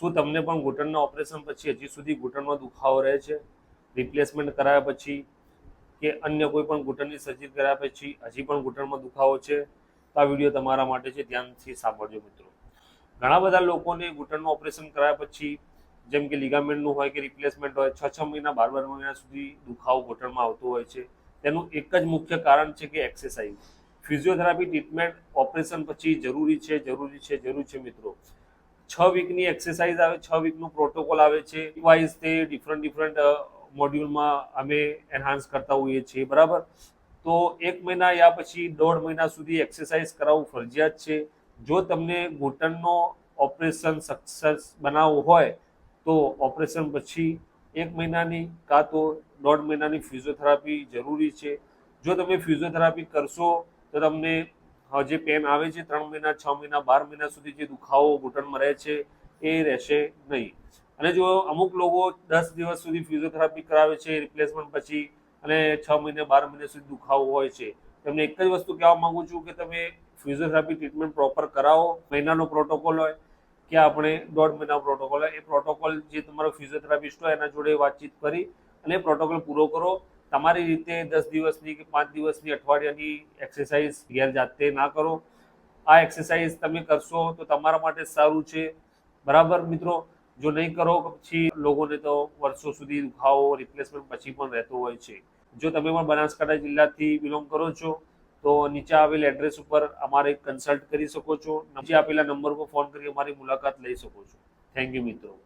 શું તમને પણ ઘૂંટણના ઓપરેશન પછી હજી સુધી ઘૂંટણમાં દુખાવો રહે છે? રિપ્લેસમેન્ટ કરાયા પછી કે અન્ય કોઈ પણ ઘૂંટણની સર્જરી કર્યા પછી હજી પણ ઘૂંટણમાં દુખાવો છે? તો આ વીડિયો તમારા માટે છે, ધ્યાનથી સાંભળજો મિત્રો. ઘણા બધા લોકોને ઘૂંટણનું ઓપરેશન કરાયા પછી, જેમ કે લિગામેન્ટનું હોય કે રિપ્લેસમેન્ટ હોય છ છ મહિના બાર બાર મહિના સુધી દુખાવો ઘૂંટણમાં આવતો હોય છે. તેનું એક જ મુખ્ય કારણ છે કે એક્સરસાઇઝ. ફિઝિયોથેરાપી ટ્રીટમેન્ટ ઓપરેશન પછી જરૂરી છે જરૂરી છે જરૂરી છે મિત્રો. છ વીકની એક્સરસાઇઝ આવે, છ વીકનું પ્રોટોકોલ આવે છે. વાઇઝ તે ડિફરન્ટ ડિફરન્ટ મોડ્યુલમાં અમે એનહાન્સ કરતા હોઈએ છીએ, બરાબર? તો એક મહિના યા પછી દોઢ મહિના સુધી એક્સરસાઇઝ કરાવવું ફરજિયાત છે. જો તમને ઘૂંટણનો ઓપરેશન સક્સેસ બનાવવું હોય, તો ઓપરેશન પછી એક મહિનાની કાં તો દોઢ મહિનાની ફિઝિયોથેરાપી જરૂરી છે. જો તમે ફિઝિયોથેરાપી કરશો, તો તમને જે પેન આવે છે, ત્રણ મહિના, છ મહિના, બાર મહિના સુધી જે દુખાવો ઘૂંટણમાં રહે છે, એ રહેશે નહીં. અને જો અમુક લોકો દસ દિવસ સુધી ફિઝિયોથેરાપી કરાવે છે રિપ્લેસમેન્ટ પછી, અને છ મહિને, બાર મહિના સુધી દુખાવો હોય છે તેમને એક જ વસ્તુ કહેવા માંગુ છું કે તમે ફિઝિયોથેરાપી ટ્રીટમેન્ટ પ્રોપર કરાવો. મહિનાનો પ્રોટોકોલ હોય, કે આપણે દોઢ મહિના પ્રોટોકોલ હોય, એ પ્રોટોકોલ જે તમારો ફિઝિયોથેરાપિસ્ટ હોય, એના જોડે વાતચીત કરી અને પ્રોટોકોલ પૂરો કરો. તમારી રીતે દસ દિવસની કે પાંચ દિવસની અઠવાડિયાની એક્સરસાઇઝ ઘેર જાતે ના કરો. આ એક્સરસાઇઝ તમે કરશો તો તમારા માટે સારું છે. બરાબર મિત્રો? જો નહીં કરો પછી લોકોને તો વર્ષો સુધી દુખાવો રિપ્લેસમેન્ટ પછી પણ રહેતો હોય છે. જો તમે પણ બનાસકાંઠા જિલ્લાથી બિલોંગ કરો છો, તો નીચે આવેલ એડ્રેસ ઉપર અમારે કન્સલ્ટ કરી શકો છો. નીચે આપેલા નંબર પર ફોન કરી અમારી મુલાકાત લઈ શકો છો. થેન્ક યુ મિત્રો.